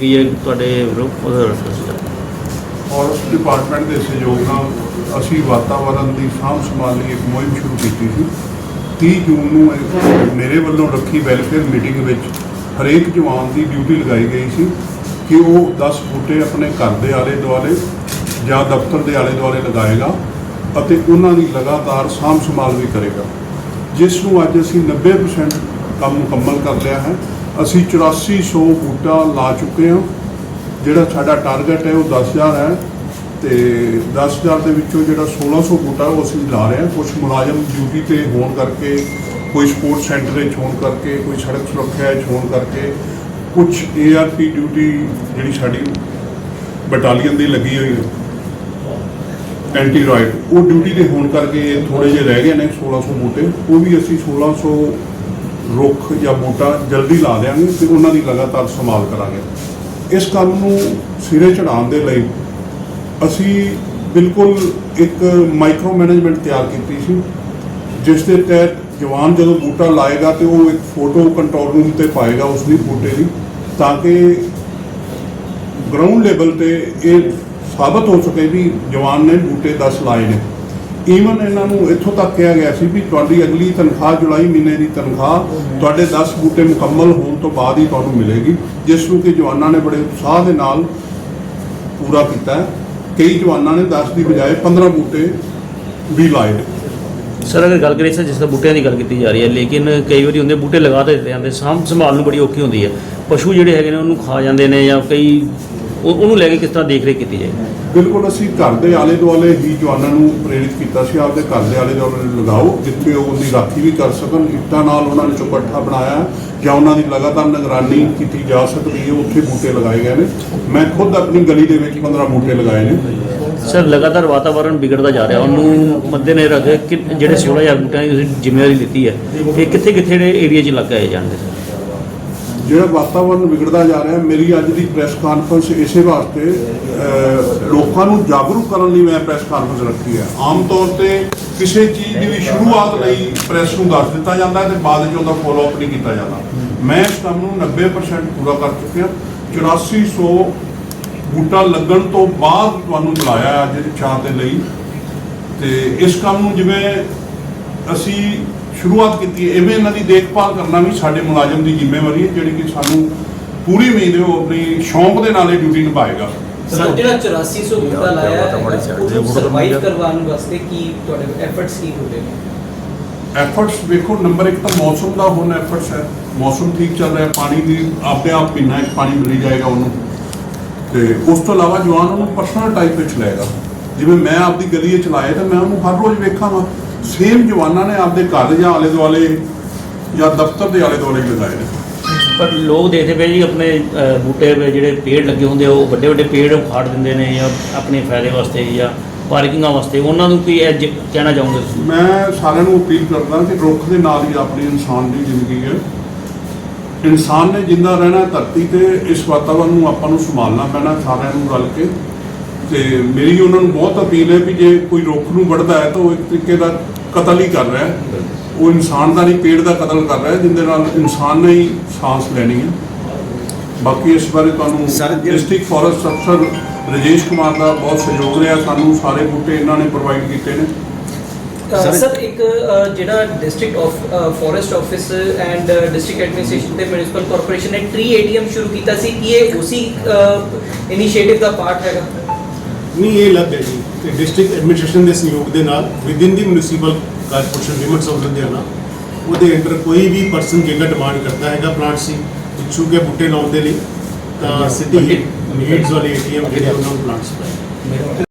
ਕੀਤੀ ਹੈ ਤੁਹਾਡੇ ਵਿਰੁੱਧ ਉਹਦਾ ਰਸਤਾ ਫੋਰੈਸਟ ਡਿਪਾਰਟਮੈਂਟ ਦੇ ਸਹਿਯੋਗ ਨਾਲ ਅਸੀਂ ਵਾਤਾਵਰਣ ਦੀ ਸਾਂਭ ਸੰਭਾਲ ਲਈ ਇੱਕ ਮੁਹਿੰਮ ਸ਼ੁਰੂ ਕੀਤੀ ਸੀ। 30 ਜੂਨ ਨੂੰ ਇਹ ਮੇਰੇ ਵੱਲੋਂ ਰੱਖੀ ਵੈਲਫੇਅਰ ਮੀਟਿੰਗ ਵਿੱਚ ਹਰੇਕ ਜਵਾਨ ਦੀ ਡਿਊਟੀ ਲਗਾਈ ਗਈ ਸੀ ਕਿ ਉਹ 10 ਬੂਟੇ ਆਪਣੇ ਘਰ ਦੇ ਆਲੇ ਦੁਆਲੇ ਜਾਂ ਦਫ਼ਤਰ ਦੇ ਆਲੇ ਦੁਆਲੇ ਲਗਾਏਗਾ ਅਤੇ ਉਹਨਾਂ ਦੀ ਲਗਾਤਾਰ ਸਾਂਭ ਸੰਭਾਲ ਵੀ ਕਰੇਗਾ। ਜਿਸ ਨੂੰ ਅੱਜ ਅਸੀਂ 90% ਕੰਮ ਮੁਕੰਮਲ ਕਰ ਲਿਆ ਹੈ। ਅਸੀਂ 8400 ਬੂਟਾ ਲਾ ਚੁੱਕੇ ਹਾਂ। ਜਿਹੜਾ ਸਾਡਾ ਟਾਰਗੇਟ ਹੈ ਉਹ 10000 ਹੈ ਤੇ 10000 ਦੇ ਵਿੱਚੋਂ ਜਿਹੜਾ 1600 ਬੂਟਾ ਉਹ ਅਸੀਂ ਲਾ ਰਹੇ ਹਾਂ। ਕੁਝ ਮੁਲਾਜ਼ਮ ਡਿਊਟੀ ਤੇ ਹੋਣ ਕਰਕੇ, ਕੋਈ ਸਪੋਰਟਸ ਸੈਂਟਰ ਵਿੱਚ ਹੋਣ ਕਰਕੇ, ਕੋਈ ਸੜਕ ਸੁਰੱਖਿਆ ਵਿੱਚ ਹੋਣ ਕਰਕੇ ਕੁਝ ਏਆਰਪੀ ਡਿਊਟੀ ਜਿਹੜੀ ਸਾਡੀ ਬਟਾਲੀਅਨ ਦੀ ਲੱਗੀ ਹੋਈ ਹੈ। ਐਂਟੀ ਰਾਈਡ ਉਹ ਡਿਊਟੀ ਤੇ ਹੋਣ ਕਰਕੇ ਥੋੜੇ ਜਿਹੇ ਰਹਿ ਗਏ ਨੇ 1600 ਬੂਟੇ। ਉਹ ਵੀ ਅਸੀਂ 1600 ਰੁੱਖ ਜਾਂ ਬੂਟਾ ਜਲਦੀ ਲਾ ਦਿਆਂਗੇ ਤੇ ਉਹਨਾਂ ਦੀ ਲਗਾਤਾਰ ਸੰਭਾਲ ਕਰਾਂਗੇ। ਇਸ ਕੰਮ ਨੂੰ ਸਿਰੇ ਚੜਾਉਣ ਦੇ ਲਈ ਅਸੀਂ ਬਿਲਕੁਲ ਇੱਕ ਮਾਈਕਰੋ ਮੈਨੇਜਮੈਂਟ ਤਿਆਰ ਕੀਤੀ ਸੀ, ਜਿਸ ਦੇ ਤਹਿਤ ਜਵਾਨ ਜਦੋਂ ਬੂਟਾ ਲਾਏਗਾ ਤੇ ਉਹ ਇੱਕ ਫੋਟੋ ਕੰਟਰੋਲ ਰੂਮ ਤੇ ਪਾਏਗਾ ਉਸ ਦੀ ਬੂਟੇ ਦੀ, ਤਾਂ ਕਿ ਗਰਾਊਂਡ ਲੈਵਲ ਤੇ ਇਹ ਸਾਬਤ ਹੋ ਸਕੇ ਵੀ ਜਵਾਨ ਨੇ ਬੂਟੇ 10 ਲਾਏ ਨੇ। ਈਵਨ ਇਹਨਾਂ ਨੂੰ ਇੱਥੋਂ ਤੱਕ ਕਿਹਾ ਗਿਆ ਸੀ ਵੀ ਤੁਹਾਡੀ ਅਗਲੀ ਤਨਖਾਹ ਜੁਲਾਈ ਮਹੀਨੇ ਦੀ ਤਨਖਾਹ ਤੁਹਾਡੇ 10 ਬੂਟੇ ਮੁਕੰਮਲ ਹੋਣ ਤੋਂ ਬਾਅਦ ਹੀ ਤੁਹਾਨੂੰ ਮਿਲੇਗੀ, ਜਿਸ ਨੂੰ ਕਿ ਜਵਾਨਾਂ ਨੇ ਬੜੇ ਉਤਸ਼ਾਹ ਦੇ ਨਾਲ ਪੂਰਾ ਕੀਤਾ ਹੈ। ਕਈ ਜਵਾਨਾਂ ਨੇ 10 ਦੀ ਬਜਾਏ 15 ਬੂਟੇ ਵੀ ਲਾਏ ਨੇ। ਸਰ, ਅਗਰ ਗੱਲ ਕਰੀਏ ਸਰ, ਜਿਸ ਤਰ੍ਹਾਂ ਬੂਟਿਆਂ ਦੀ ਗੱਲ ਕੀਤੀ ਜਾ ਰਹੀ ਹੈ, ਲੇਕਿਨ ਕਈ ਵਾਰੀ ਹੁੰਦੇ ਬੂਟੇ ਲਗਾ ਦਿੱਤੇ ਜਾਂਦੇ, ਸਾਂਭ ਸੰਭਾਲ ਨੂੰ ਬੜੀ ਔਖੀ ਹੁੰਦੀ ਹੈ। ਪਸ਼ੂ ਜਿਹੜੇ ਹੈਗੇ ਨੇ, ਉਹਨੂੰ ਖਾ ਜਾਂਦੇ ਨੇ ਜਾਂ ਕਈ ਉਹ- ਉਹਨੂੰ ਲੈ ਕੇ ਕਿਸ ਤਰ੍ਹਾਂ ਦੇਖ ਰੇਖ ਕੀਤੀ ਜਾਏ? ਬਿਲਕੁਲ ਅਸੀਂ ਘਰ ਦੇ ਆਲੇ ਦੁਆਲੇ ਹੀ ਜਵਾਨਾਂ ਨੂੰ ਪ੍ਰੇਰਿਤ ਕੀਤਾ ਸੀ ਆਪਦੇ ਘਰ ਦੇ ਆਲੇ ਦੁਆਲੇ ਲਗਾਓ ਜਿੱਥੇ ਉਹ ਉਹਦੀ ਰਾਖੀ ਵੀ ਕਰ ਸਕਣ ਇੱਟਾਂ ਨਾਲ ਉਹਨਾਂ ਨੇ ਚੁਕੱਠਾ ਬਣਾਇਆ ਜਾਂ ਉਹਨਾਂ ਦੀ ਲਗਾਤਾਰ ਨਿਗਰਾਨੀ ਕੀਤੀ ਜਾ ਸਕਦੀ ਹੈ ਉੱਥੇ ਬੂਟੇ ਲਗਾਏ ਗਏ ਨੇ। ਮੈਂ ਖੁਦ ਆਪਣੀ ਗਲੀ ਦੇ ਵਿੱਚ 15 ਬੂਟੇ ਲਗਾਏ ਨੇ। ਸਰ ਲਗਾਤਾਰ ਵਾਤਾਵਰਣ ਵਿਗੜਦਾ ਜਾ ਰਿਹਾ ਉਹਨੂੰ ਮੱਦੇਨਜ਼ਰ ਰੱਖ ਕੇ ਜਿਹੜੇ 16000 ਬੂਟਿਆਂ ਦੀ ਤੁਸੀਂ ਜ਼ਿੰਮੇਵਾਰੀ ਲਿੱਤੀ ਹੈ ਇਹ ਕਿੱਥੇ ਕਿੱਥੇ ਦੇ ਏਰੀਆ 'ਚ ਲਗਾਏ ਜਾਣਗੇ ਸਰ? ਜਿਹੜਾ ਵਾਤਾਵਰਣ ਵਿਗੜਦਾ ਜਾ ਰਿਹਾ ਮੇਰੀ ਅੱਜ ਦੀ ਪ੍ਰੈਸ ਕਾਨਫਰੰਸ ਇਸੇ ਵਾਸਤੇ ਲੋਕਾਂ ਨੂੰ ਜਾਗਰੂਕ ਕਰਨ ਲਈ ਮੈਂ ਪ੍ਰੈਸ ਕਾਨਫਰੰਸ ਰੱਖੀ ਹੈ। ਆਮ ਤੌਰ ਤੇ ਕਿਸੇ ਚੀਜ਼ ਦੀ ਵੀ ਸ਼ੁਰੂਆਤ ਲਈ ਪ੍ਰੈਸ ਨੂੰ ਦੱਸ ਦਿੱਤਾ ਜਾਂਦਾ ਹੈ ਤੇ ਬਾਅਦ ਵਿੱਚ ਉਹਦਾ ਫੋਲੋ ਅਪ ਨਹੀਂ ਕੀਤਾ ਜਾਂਦਾ। ਮੈਂ ਇਸ ਕੰਮ ਨੂੰ 90% ਪੂਰਾ ਕਰ ਚੁੱਕਿਆ। 8400 ਬੂਟਾ ਲੱਗਣ ਤੋਂ ਬਾਅਦ ਤੁਹਾਨੂੰ ਬੁਲਾਇਆ ਅੱਜ ਦੀ ਚਾਹ ਦੇ ਲਈ। ਤੇ ਇਸ ਕੰਮ ਨੂੰ ਜਿਵੇਂ ਅਸੀਂ ਸ਼ੁਰੂਆਤ ਕੀਤੀ ਹੈ। ਐਵੇਂ ਇਹਨਾਂ ਦੀ ਦੇਖਭਾਲ ਕਰਨਾ ਵੀ ਸਾਡੇ ਮੁਲਾਜ਼ਮ ਦੀ ਜ਼ਿੰਮੇਵਾਰੀ ਹੈ ਜਿਹੜੀ ਕਿ ਸਾਨੂੰ ਪੂਰੀ ਉਮੀਦ ਹੈ ਉਹ ਆਪਣੀ ਸ਼ੌਂਕ ਦੇ ਨਾਲ ਇਹ ਡਿਊਟੀ ਨਿਭਾਏਗਾ। ਸਰ ਜਿਹੜਾ 8400 ਬੂਟਾ ਲਾਇਆ ਹੈ ਉਹਨੂੰ ਸਰਵਾਈਵ ਕਰਵਾਉਣ ਵਾਸਤੇ ਕੀ ਤੁਹਾਡੇ ਐਫਰਟਸ ਕੀ ਹੁੰਦੇ ਨੇ? ਐਫਰਟਸ ਵੇਖੋ ਨੰਬਰ 1 ਤਾਂ ਮੌਸਮ ਦਾ ਹੁਣ ਐਫਰਟਸ ਹੈ। ਮੌਸਮ ਠੀਕ ਚੱਲ ਰਿਹਾ ਪਾਣੀ ਦੀ ਆਪੇ ਆਪ ਪੀਣਾ ਇੱਕ ਪਾਣੀ ਮਿਲੀ ਜਾਏਗਾ ਉਹਨੂੰ। ਤੇ ਉਸ ਤੋਂ ਇਲਾਵਾ ਜਵਾਨ ਉਹਨੂੰ ਪਰਸਨਲ ਟਾਈਪ ਵਿੱਚ ਲਏਗਾ ਜਿਵੇਂ ਮੈਂ ਆਪਦੀ ਗਲੀ ਵਿੱਚ ਲਾਏ ਤਾਂ ਮੈਂ ਉਹਨੂੰ ਹਰ ਰੋਜ਼ ਵੇਖਾਂਗਾ। ਸੇਮ ਜਵਾਨਾਂ ਨੇ ਆਪਦੇ ਘਰ ਜਾਂ ਆਲੇ ਦੁਆਲੇ ਜਾਂ ਦਫ਼ਤਰ ਦੇ ਆਲੇ ਦੁਆਲੇ ਲਗਾਏ ਨੇ। ਪਰ ਲੋਕ ਦੇਖਦੇ ਪਏ ਜੀ ਆਪਣੇ ਬੂਟੇ ਪੇ ਜਿਹੜੇ ਪੇੜ ਲੱਗੇ ਹੁੰਦੇ ਆ, ਉਹ ਵੱਡੇ ਵੱਡੇ ਪੇੜ ਉਖਾੜ ਦਿੰਦੇ ਨੇ ਜਾਂ ਆਪਣੇ ਫਾਇਦੇ ਵਾਸਤੇ ਜਾਂ ਪਾਰਕਿੰਗਾਂ ਵਾਸਤੇ। ਉਹਨਾਂ ਨੂੰ ਕੀ ਇਹ ਜ- ਕਹਿਣਾ ਚਾਹੋਗੇ ਤੁਸੀਂ? ਮੈਂ ਸਾਰਿਆਂ ਨੂੰ ਅਪੀਲ ਕਰਦਾ ਕਿ ਰੁੱਖ ਦੇ ਨਾਲ ਹੀ ਆਪਣੀ ਇਨਸਾਨ ਦੀ ਜ਼ਿੰਦਗੀ ਹੈ। ਇਨਸਾਨ ਨੇ ਜਿੰਦਾ ਰਹਿਣਾ ਧਰਤੀ ਤੇ ਇਸ ਵਾਤਾਵਰਣ ਨੂੰ ਆਪਾਂ ਨੂੰ ਸੰਭਾਲਣਾ ਪੈਣਾ ਸਾਰਿਆਂ ਨੂੰ ਰਲ ਕੇ। ਤੇ ਮੇਰੀ ਉਹਨਾਂ ਨੂੰ ਬਹੁਤ ਅਪੀਲ ਹੈ ਵੀ ਜੇ ਕੋਈ ਰੁੱਖ ਨੂੰ ਵੱਢਦਾ ਹੈ ਤਾਂ ਉਹ ਇੱਕ ਤਰੀਕੇ ਦਾ ਕਤਲ ਹੀ ਕਰ ਰਿਹਾ ਹੈ। ਉਹ ਇਨਸਾਨ ਦਾ ਨਹੀਂ ਪੇੜ ਦਾ ਕਤਲ ਕਰ ਰਿਹਾ ਹੈ ਜਿੰਦੇ ਨਾਲ ਇਨਸਾਨ ਨੇ ਹੀ ਸਾਂਸ ਲੈਣੀ ਹੈ। ਬਾਕੀ ਇਸ ਬਾਰੇ ਤੁਹਾਨੂੰ ਡਿਸਟ੍ਰਿਕਟ ਫੋਰੈਸਟ ਅਫਸਰ ਰਜੇਸ਼ ਕੁਮਾਰ ਦਾ ਬਹੁਤ ਸਹਿਯੋਗ ਰਿਹਾ। ਸਾਨੂੰ ਸਾਰੇ ਬੂਟੇ ਇਹਨਾਂ ਨੇ ਪ੍ਰੋਵਾਈਡ ਕੀਤੇ ਨੇ। ਸਰ ਇੱਕ ਜਿਹੜਾ district of forest office and district administration ਤੇ ਮਿਊਨਿਸਪਲ ਕਾਰਪੋਰੇਸ਼ਨ ਨੇ ਟ੍ਰੀ ਏਟੀਐਮ ਸ਼ੁਰੂ ਕੀਤਾ ਸੀ। ਕੀ ਇਹ ਉਸੇ ਇਨੀਸ਼ੀਏਟਿਵ ਦਾ ਪਾਰਟ ਹੈਗਾ? ਨਹੀਂ ਇਹ ਲੱਗ ਹੈ ਜੀ। ਕਿ ਡਿਸਟ੍ਰਿਕਟ ਐਡਮਿਨਿਸਟ੍ਰੇਸ਼ਨ ਦੇ ਸਹਿਯੋਗ ਦੇ ਨਾਲ within the municipal corporation limits of Ludhiana ਉਹਦੇ ਅੰਡਰ ਕੋਈ ਵੀ ਪਰਸਨ ਜੇਕਰ ਡਿਮਾਂਡ ਕਰਦਾ ਹੈਗਾ ਪਲਾਂਟ ਸੀ ਇਛੂ ਕੇ ਬੂਟੇ ਲਾਉਣ ਦੇ ਲਈ ਤਾਂ ਸਿਟੀ ਨੀਡਸ ਵਾਲੇ ਏਟੀਐਮ ਜਿਹੜੇ ਉਹਨਾਂ ਨੂੰ ਪਲਾਂਟ ਸਪਲਾਈ